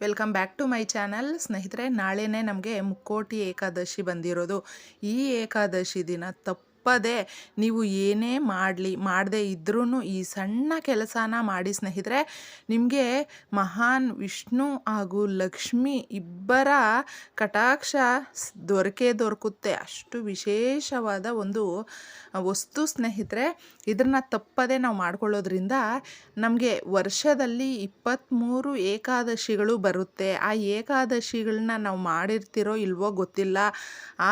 Welcome back to my channel. ಸ್ನೇಹಿತರೆ ನಾಳೆನೇ ನಮಗೆ ಮುಕ್ಕೋಟಿ ಏಕಾದಶಿ ಬಂದಿರೋದು. ಈ ಏಕಾದಶಿ ದಿನ ತಪ್ಪದೆ ನೀವು ಏನೇ ಮಾಡಲಿ, ಮಾಡದೇ ಇದ್ರೂ ಈ ಸಣ್ಣ ಕೆಲಸನ ಮಾಡಿ ಸ್ನೇಹಿತರೆ, ನಿಮಗೆ ಮಹಾನ್ ವಿಷ್ಣು ಹಾಗೂ ಲಕ್ಷ್ಮಿ ಇಬ್ಬರ ಕಟಾಕ್ಷ ದೊರಕೇ ದೊರಕುತ್ತೆ. ಅಷ್ಟು ವಿಶೇಷವಾದ ಒಂದು ವಸ್ತು ಸ್ನೇಹಿತರೆ. ಇದನ್ನು ತಪ್ಪದೆ ನಾವು ಮಾಡ್ಕೊಳ್ಳೋದ್ರಿಂದ ನಮಗೆ ವರ್ಷದಲ್ಲಿ ಇಪ್ಪತ್ತ್ಮೂರು ಏಕಾದಶಿಗಳು ಬರುತ್ತೆ. ಆ ಏಕಾದಶಿಗಳನ್ನ ನಾವು ಮಾಡಿರ್ತಿರೋ ಇಲ್ವೋ ಗೊತ್ತಿಲ್ಲ.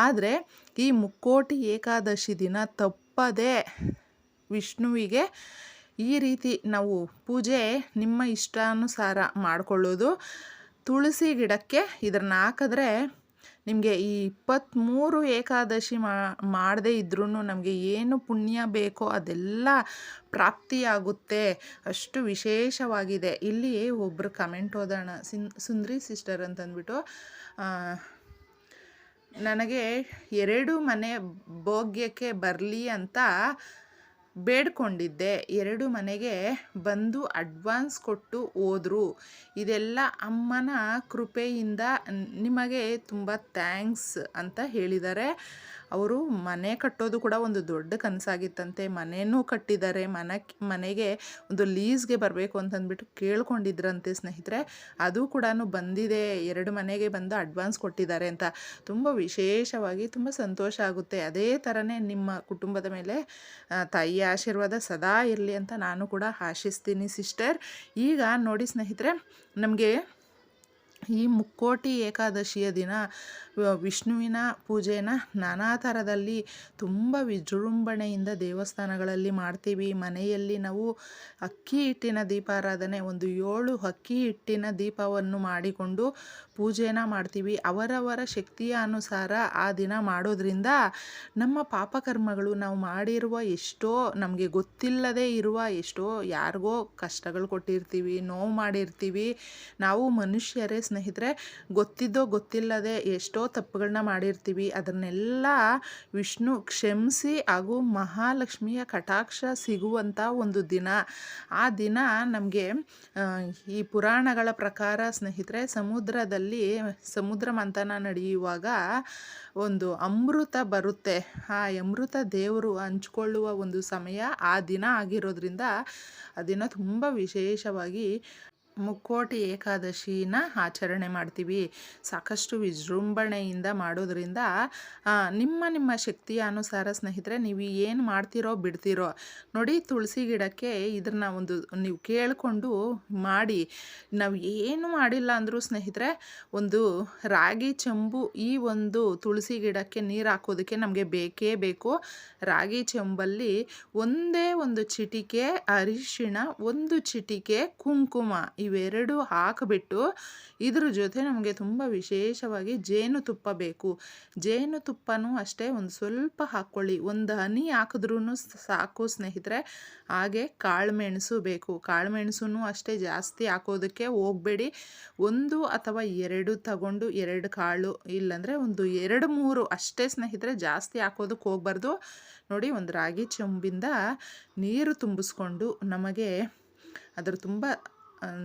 ಆದರೆ ಈ ಮುಕ್ಕೋಟಿ ಏಕಾದಶಿ ದಿನ ತಪ್ಪದೆ ವಿಷ್ಣುವಿಗೆ ಈ ರೀತಿ ನಾವು ಪೂಜೆ ನಿಮ್ಮ ಇಷ್ಟಾನುಸಾರ ಮಾಡಿಕೊಳ್ಳೋದು. ತುಳಸಿ ಗಿಡಕ್ಕೆ ಇದನ್ನು ಹಾಕಿದ್ರೆ ನಿಮಗೆ ಈ ಇಪ್ಪತ್ತ್ಮೂರು ಏಕಾದಶಿ ಮಾಡದೇ ಇದ್ರೂ ನಮಗೆ ಏನು ಪುಣ್ಯ ಬೇಕೋ ಅದೆಲ್ಲ ಪ್ರಾಪ್ತಿಯಾಗುತ್ತೆ. ಅಷ್ಟು ವಿಶೇಷವಾಗಿದೆ. ಇಲ್ಲಿ ಒಬ್ಬರು ಕಮೆಂಟ್ ಓದೋಣ ಸಿನ್, ಸುಂದ್ರಿ ಸಿಸ್ಟರ್ ಅಂತಂದ್ಬಿಟ್ಟು ನನಗೆ ಎರಡು ಮನೆ ಭೋಗ್ಯಕ್ಕೆ ಬರಲಿ ಅಂತ ಬೇಡ್ಕೊಂಡಿದ್ದೆ. ಎರಡು ಮನೆಗೆ ಬಂದು ಅಡ್ವಾನ್ಸ್ ಕೊಟ್ಟು ಹೋದರು. ಇದೆಲ್ಲ ಅಮ್ಮನ ಕೃಪೆಯಿಂದ ನಿಮಗೆ ತುಂಬ ಥ್ಯಾಂಕ್ಸ್ ಅಂತ ಹೇಳಿದ್ದಾರೆ. ಅವರು ಮನೆ ಕಟ್ಟೋದು ಕೂಡ ಒಂದು ದೊಡ್ಡ ಕನಸಾಗಿತ್ತಂತೆ. ಮನೆಯೂ ಕಟ್ಟಿದ್ದಾರೆ. ಮನೆ ಮನೆಗೆ ಒಂದು ಲೀಸ್ಗೆ ಬರಬೇಕು ಅಂತಂದ್ಬಿಟ್ಟು ಕೇಳ್ಕೊಂಡಿದ್ರಂತೆ ಸ್ನೇಹಿತರೆ. ಅದು ಕೂಡ ಬಂದಿದೆ. ಎರಡು ಮನೆಗೆ ಬಂದು ಅಡ್ವಾನ್ಸ್ ಕೊಟ್ಟಿದ್ದಾರೆ ಅಂತ. ತುಂಬ ವಿಶೇಷವಾಗಿ ತುಂಬ ಸಂತೋಷ ಆಗುತ್ತೆ. ಅದೇ ಥರನೇ ನಿಮ್ಮ ಕುಟುಂಬದ ಮೇಲೆ ತಾಯಿಯ ಆಶೀರ್ವಾದ ಸದಾ ಇರಲಿ ಅಂತ ನಾನು ಕೂಡ ಆಶಿಸ್ತೀನಿ ಸಿಸ್ಟರ್. ಈಗ ನೋಡಿ ಸ್ನೇಹಿತರೆ, ನಮಗೆ ಈ ಮುಕ್ಕೋಟಿ ಏಕಾದಶಿಯ ದಿನ ವಿಷ್ಣುವಿನ ಪೂಜೆನ ನಾನಾ ಥರದಲ್ಲಿ ತುಂಬ ವಿಜೃಂಭಣೆಯಿಂದ ದೇವಸ್ಥಾನಗಳಲ್ಲಿ ಮಾಡ್ತೀವಿ. ಮನೆಯಲ್ಲಿ ನಾವು ಅಕ್ಕಿ ಹಿಟ್ಟಿನ ದೀಪಾರಾಧನೆ, ಒಂದು ಏಳು ಅಕ್ಕಿ ಹಿಟ್ಟಿನ ದೀಪವನ್ನು ಮಾಡಿಕೊಂಡು ಪೂಜೆನ ಮಾಡ್ತೀವಿ. ಅವರವರ ಶಕ್ತಿಯ ಅನುಸಾರ ಆ ದಿನ ಮಾಡೋದ್ರಿಂದ ನಮ್ಮ ಪಾಪಕರ್ಮಗಳು ನಾವು ಮಾಡಿರುವ ಎಷ್ಟೋ, ನಮಗೆ ಗೊತ್ತಿಲ್ಲದೆ ಇರುವ ಎಷ್ಟೋ, ಯಾರಿಗೋ ಕಷ್ಟಗಳು ಕೊಟ್ಟಿರ್ತೀವಿ, ನೋವು ಮಾಡಿರ್ತೀವಿ. ನಾವು ಮನುಷ್ಯರೇ ಸ್ನೇಹಿತರೆ, ಗೊತ್ತಿದ್ದೋ ಗೊತ್ತಿಲ್ಲದೆ ಎಷ್ಟೋ ತಪ್ಪುಗಳನ್ನ ಮಾಡಿರ್ತೀವಿ. ಅದನ್ನೆಲ್ಲ ವಿಷ್ಣು ಕ್ಷಮಿಸಿ ಹಾಗೂ ಮಹಾಲಕ್ಷ್ಮಿಯ ಕಟಾಕ್ಷ ಸಿಗುವಂಥ ಒಂದು ದಿನ. ಆ ದಿನ ನಮಗೆ ಈ ಪುರಾಣಗಳ ಪ್ರಕಾರ ಸ್ನೇಹಿತರೆ, ಸಮುದ್ರದಲ್ಲಿ, ಸಮುದ್ರ ಮಂಥನ ನಡೆಯುವಾಗ ಒಂದು ಅಮೃತ ಬರುತ್ತೆ. ಆ ಅಮೃತ ದೇವರು ಹಂಚ್ಕೊಳ್ಳುವ ಒಂದು ಸಮಯ ಆ ದಿನ ಆಗಿರೋದ್ರಿಂದ, ಆ ದಿನ ತುಂಬ ವಿಶೇಷವಾಗಿ ಮುಕ್ಕೋಟಿ ಏಕಾದಶಿನ ಆಚರಣೆ ಮಾಡ್ತೀವಿ. ಸಾಕಷ್ಟು ವಿಜೃಂಭಣೆಯಿಂದ ಮಾಡೋದ್ರಿಂದ ನಿಮ್ಮ ನಿಮ್ಮ ಶಕ್ತಿಯ ಅನುಸಾರ ಸ್ನೇಹಿತರೆ, ನೀವು ಏನು ಮಾಡ್ತೀರೋ ಬಿಡ್ತೀರೋ. ನೋಡಿ, ತುಳಸಿ ಗಿಡಕ್ಕೆ ಇದನ್ನ ಒಂದು ನೀವು ಕೇಳಿಕೊಂಡು ಮಾಡಿ. ನಾವು ಏನು ಮಾಡಿಲ್ಲ ಅಂದರೂ ಸ್ನೇಹಿತರೆ, ಒಂದು ರಾಗಿ ಚೆಂಬು ಈ ಒಂದು ತುಳಸಿ ಗಿಡಕ್ಕೆ ನೀರು ಹಾಕೋದಕ್ಕೆ ನಮಗೆ ಬೇಕೇ ಬೇಕು. ರಾಗಿ ಚೆಂಬಲ್ಲಿ ಒಂದೇ ಒಂದು ಚಿಟಿಕೆ, ಅರಿಶಿಣ, ಒಂದು ಚಿಟಿಕೆ, ಕುಂಕುಮ ಇವೆರಡು ಹಾಕಿಬಿಟ್ಟು ಇದ್ರ ಜೊತೆ ನಮಗೆ ತುಂಬ ವಿಶೇಷವಾಗಿ ಜೇನುತುಪ್ಪ ಬೇಕು. ಜೇನುತುಪ್ಪನೂ ಅಷ್ಟೇ ಒಂದು ಸ್ವಲ್ಪ ಹಾಕ್ಕೊಳ್ಳಿ. ಒಂದು ಹನಿ ಹಾಕಿದ್ರೂ ಸಾಕು ಸ್ನೇಹಿತರೆ. ಹಾಗೆ ಕಾಳುಮೆಣಸು ಬೇಕು. ಕಾಳುಮೆಣಸೂ ಅಷ್ಟೇ ಜಾಸ್ತಿ ಹಾಕೋದಕ್ಕೆ ಹೋಗಬೇಡಿ. ಒಂದು ಅಥವಾ ಎರಡು ತಗೊಂಡು ಎರಡು ಕಾಳು, ಇಲ್ಲಾಂದರೆ ಒಂದು ಎರಡು ಮೂರು ಅಷ್ಟೇ ಸ್ನೇಹಿತರೆ ಜಾಸ್ತಿ ಹಾಕೋದಕ್ಕೆ ಹೋಗ್ಬಾರ್ದು. ನೋಡಿ ಒಂದು ರಾಗಿ ಚೊಂಬಿಂದ ನೀರು ತುಂಬಿಸ್ಕೊಂಡು ನಮಗೆ ಅದರ ತುಂಬ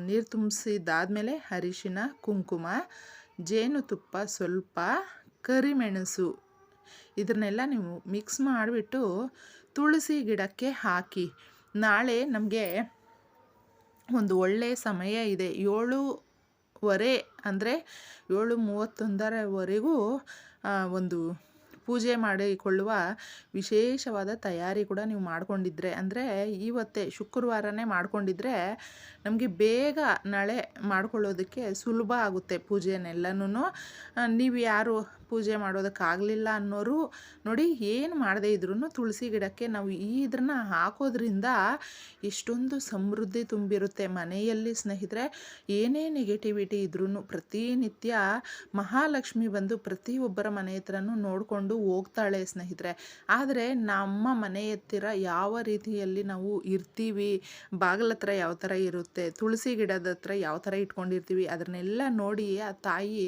ನೀರು ತುಂಬಿಸಿದಾದ್ಮೇಲೆ ಅರಿಶಿನ, ಕುಂಕುಮ, ಜೇನುತುಪ್ಪ ಸ್ವಲ್ಪ, ಕರಿಮೆಣಸು ಇದನ್ನೆಲ್ಲ ನೀವು ಮಿಕ್ಸ್ ಮಾಡಿಬಿಟ್ಟು ತುಳಸಿ ಗಿಡಕ್ಕೆ ಹಾಕಿ. ನಾಳೆ ನಮಗೆ ಒಂದು ಒಳ್ಳೆಯ ಸಮಯ ಇದೆ. ಏಳುವರೆ ಅಂದರೆ ಏಳು ಮೂವತ್ತೊಂದರವರೆಗೂ ಒಂದು ಪೂಜೆ ಮಾಡಿಕೊಳ್ಳುವ ವಿಶೇಷವಾದ ತಯಾರಿ ಕೂಡ ನೀವು ಮಾಡಿಕೊಂಡಿದ್ರೆ, ಅಂದರೆ ಇವತ್ತೇ ಶುಕ್ರವಾರನೇ ಮಾಡಿಕೊಂಡಿದ್ರೆ ನಮಗೆ ಬೇಗ ನಾಳೆ ಮಾಡ್ಕೊಳ್ಳೋದಕ್ಕೆ ಸುಲಭ ಆಗುತ್ತೆ ಪೂಜೆನೆಲ್ಲನೂ ನೀವು ಯಾರು ಪೂಜೆ ಮಾಡೋದಕ್ಕಾಗಲಿಲ್ಲ ಅನ್ನೋರು ನೋಡಿ ಏನು ಮಾಡದೇ ಇದ್ರೂ ತುಳಸಿ ಗಿಡಕ್ಕೆ ನಾವು ಈ ಇದನ್ನ ಹಾಕೋದ್ರಿಂದ ಎಷ್ಟೊಂದು ಸಮೃದ್ಧಿ ತುಂಬಿರುತ್ತೆ. ಮನೆಯಲ್ಲಿ ಸ್ನೇಹಿತರೆ, ಏನೇ ನೆಗೆಟಿವಿಟಿ ಇದ್ರೂ ಪ್ರತಿನಿತ್ಯ ಮಹಾಲಕ್ಷ್ಮಿ ಬಂದು ಪ್ರತಿಯೊಬ್ಬರ ಮನೆ ಹತ್ರನೂ ನೋಡಿಕೊಂಡು ಹೋಗ್ತಾಳೆ ಸ್ನೇಹಿತರೆ. ಆದರೆ ನಮ್ಮ ಮನೆ ಹತ್ತಿರ ಯಾವ ರೀತಿಯಲ್ಲಿ ನಾವು ಇರ್ತೀವಿ, ಬಾಗಿಲ ಹತ್ರ ಯಾವ ಥರ ಇರುತ್ತೆ, ತುಳಸಿ ಗಿಡದ ಹತ್ರ ಯಾವ ಥರ ಇಟ್ಕೊಂಡಿರ್ತೀವಿ, ಅದನ್ನೆಲ್ಲ ನೋಡಿ ಆ ತಾಯಿ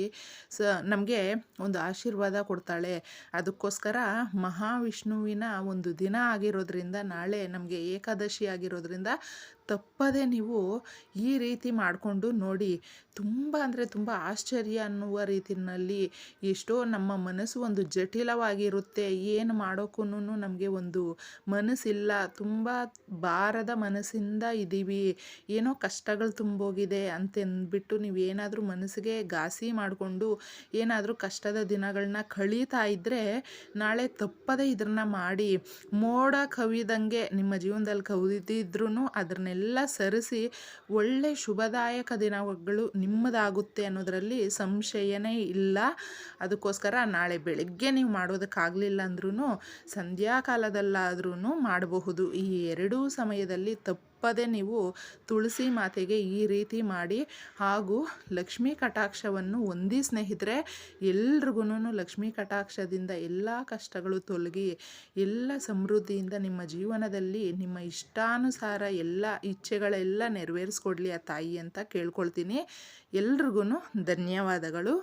ಸ ನಮಗೆ ಒಂದು ಆಶೀರ್ವಾದ ಕೊಡ್ತಾಳೆ. ಅದಕ್ಕೋಸ್ಕರ ಮಹಾವಿಷ್ಣುವಿನ ಒಂದು ದಿನ ಆಗಿರೋದ್ರಿಂದ ನಾಳೆ ನಮಗೆ ಏಕಾದಶಿ ಆಗಿರೋದ್ರಿಂದ ತಪ್ಪದೆ ನೀವು ಈ ರೀತಿ ಮಾಡಿಕೊಂಡು ನೋಡಿ, ತುಂಬ ಅಂದರೆ ತುಂಬ ಆಶ್ಚರ್ಯ ಅನ್ನುವ ರೀತಿಯಲ್ಲಿ ಎಷ್ಟೋ ನಮ್ಮ ಮನಸ್ಸು ಒಂದು ಜಟಿಲವಾಗಿರುತ್ತೆ. ಏನು ಮಾಡೋಕ್ಕೂ ನಮಗೆ ಒಂದು ಮನಸ್ಸಿಲ್ಲ. ತುಂಬ ಭಾರದ ಮನಸ್ಸಿಂದ ಇದ್ದೀವಿ ಏನೋ ಕಷ್ಟಗಳು ತುಂಬೋಗಿದೆ ಅಂತಂದ್ಬಿಟ್ಟು ನೀವು ಏನಾದರೂ ಮನಸ್ಸಿಗೆ ಘಾಸಿ ಮಾಡಿಕೊಂಡು ಏನಾದರೂ ಕಷ್ಟದ ದಿನಗಳನ್ನ ಕಳೀತಾ ಇದ್ದರೆ ನಾಳೆ ತಪ್ಪದೆ ಇದನ್ನು ಮಾಡಿ, ಮೋಡ ಕವಿದಂಗೆ ನಿಮ್ಮ ಜೀವನದಲ್ಲಿ ಕವಿದಿದ್ರೂ ಅದನ್ನೆಲ್ಲ ಸರಿಸಿ ಒಳ್ಳೆ ಶುಭದಾಯಕ ದಿನಗಳು ನಿಮ್ಮದಾಗುತ್ತೆ ಅನ್ನೋದರಲ್ಲಿ ಸಂಶಯನೇ ಇಲ್ಲ. ಅದಕ್ಕೋಸ್ಕರ ನಾಳೆ ಬೆಳಗ್ಗೆ ನೀವು ಮಾಡೋದಕ್ಕಾಗಲಿಲ್ಲ ಅಂದ್ರೂ ಸಂಧ್ಯಾಕಾಲದಲ್ಲಾದ್ರೂ ಮಾಡಬಹುದು. ಈ ಎರಡೂ ಸಮಯದಲ್ಲಿ ತಪ್ಪದೆ ನೀವು ತುಳಸಿ ಮಾತೆಗೆ ಈ ರೀತಿ ಮಾಡಿ ಹಾಗೂ ಲಕ್ಷ್ಮೀ ಕಟಾಕ್ಷವನ್ನು ಒಂದೇ ಸ್ನೇಹಿತರೆ ಎಲ್ರಿಗೂ ಲಕ್ಷ್ಮೀ ಕಟಾಕ್ಷದಿಂದ ಎಲ್ಲ ಕಷ್ಟಗಳು ತೊಲಗಿ, ಎಲ್ಲ ಸಮೃದ್ಧಿಯಿಂದ ನಿಮ್ಮ ಜೀವನದಲ್ಲಿ ನಿಮ್ಮ ಇಷ್ಟಾನುಸಾರ ಎಲ್ಲ ಇಚ್ಛೆಗಳೆಲ್ಲ ನೆರವೇರಿಸ್ಕೊಡ್ಲಿ ಆ ತಾಯಿ ಅಂತ ಕೇಳ್ಕೊಳ್ತೀನಿ. ಎಲ್ರಿಗೂ ಧನ್ಯವಾದಗಳು.